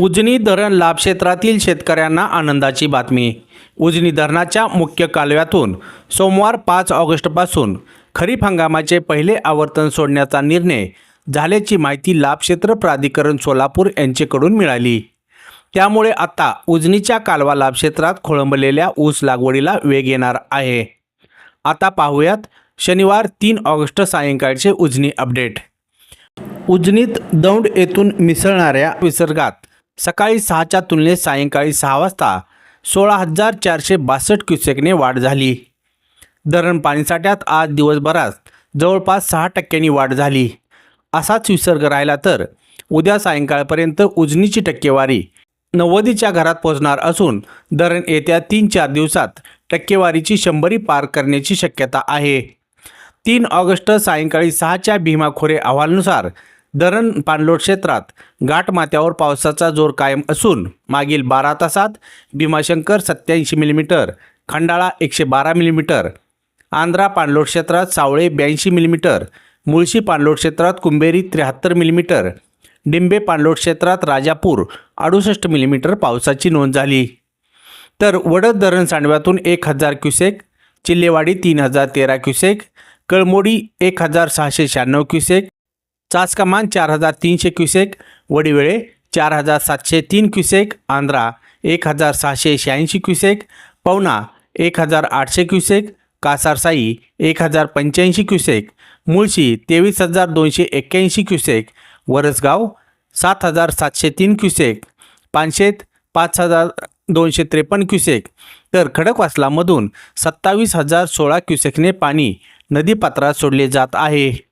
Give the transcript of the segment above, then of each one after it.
उजनी धरण लाभक्षेत्रातील शेतकऱ्यांना आनंदाची बातमी. उजनी धरणाच्या मुख्य कालव्यातून सोमवार पाच ऑगस्टपासून खरीप हंगामाचे पहिले आवर्तन सोडण्याचा निर्णय झाल्याची माहिती लाभक्षेत्र प्राधिकरण सोलापूर यांचेकडून मिळाली. त्यामुळे आता उजनीच्या कालवा लाभक्षेत्रात खोळंबलेल्या ऊस लागवडीला वेग येणार आहे. आता पाहूयात शनिवार तीन ऑगस्ट सायंकाळचे उजनी अपडेट. उजनीत दौंड येथून मिसळणाऱ्या विसर्गात सकाळी सहाच्या तुलनेत सायंकाळी सहा वाजता सोळा हजार चारशे बासष्ट क्युसेकने वाढ झाली. धरण पाणीसाठ्यात आज दिवसभरात जवळपास सहा टक्क्यांनी वाढ झाली. असाच विसर्ग राहिला तर उद्या सायंकाळपर्यंत उजनीची टक्केवारी नव्वदीच्या घरात पोहोचणार असून धरण येत्या तीन चार दिवसात टक्केवारीची शंभरी पार करण्याची शक्यता आहे. तीन ऑगस्ट सायंकाळी सहाच्या भीमाखोरे अहवालनुसार धरण पाणलोट क्षेत्रात घाटमाथ्यावर पावसाचा जोर कायम असून मागील बारा तासात भीमाशंकर सत्याऐंशी मिलीमीटर खंडाळा एकशे बारा मिलीमीटर आंध्रा पाणलोट क्षेत्रात सावळे ब्याऐंशी मिलीमीटर मुळशी पाणलोट क्षेत्रात कुंभेरी त्र्याहत्तर मिलीमीटर डिंबे पाणलोट क्षेत्रात राजापूर अडुसष्ट मिलीमीटर पावसाची नोंद झाली. तर वडद धरण सांडव्यातून एक हजार क्युसेक चिल्लेवाडी तीन हजार तेरा क्युसेक कळमोडी एक हजार सहाशे शहाण्णव क्युसेक चासकमान चार हजार तीनशे क्युसेक वडिवेळे चार हजार सातशे तीन क्युसेक आंध्रा एक हजार सहाशे शहाऐंशी क्युसेक पवना एक हजार आठशे क्युसेक कासारसाई एक हजार पंच्याऐंशी क्युसेक मुळशी तेवीस हजार दोनशे एक्क्याऐंशी क्युसेक वरसगाव सात हजार सातशे तीन क्युसेक पानशेत पाच हजार दोनशे त्रेपन्न क्युसेक. तर खडकवासलामधून सत्तावीस हजार सोळा क्युसेकने पाणी नदीपात्रात सोडले जात आहे.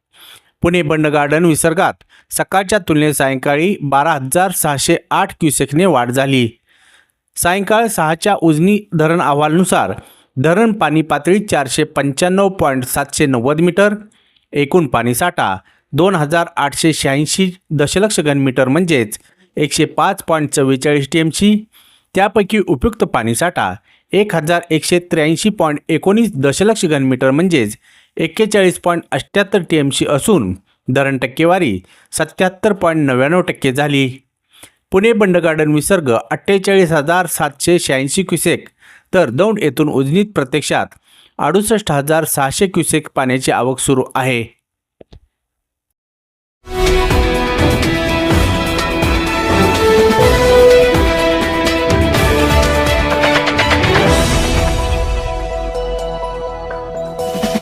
पुणे बंड गार्डन विसर्गात. सकाळच्या तुलनेत सायंकाळी बारा हजार सहाशे आठ क्युसेकने वाढ झाली. सायंकाळ सहाच्या उजनी धरण अहवालनुसार धरण पाणी पातळी चारशे पंच्याण्णव पॉईंट सातशे नव्वद मीटर एकूण पाणीसाठा दोन हजार आठशे शहाऐंशी दशलक्ष घनमीटर म्हणजेच एकशे पाच पॉईंट चव्वेचाळीस टी एमची त्यापैकी उपयुक्त पाणीसाठा एक हजार एकशे त्र्याऐंशी पॉईंट एकोणीस दशलक्ष घनमीटर म्हणजेच एक्केचाळीस पॉईंट अठ्ठ्याहत्तर टी एमची असून धरण टक्केवारी सत्याहत्तर पॉईंट नव्याण्णव टक्के झाली. पुणे बंड गार्डन विसर्ग अठ्ठेचाळीस हजार सातशे शहाऐंशी क्युसेक तर दौंड येथून उजनीत प्रत्यक्षात अडुसष्ट हजार सहाशे क्युसेक पाण्याची आवक सुरू आहे.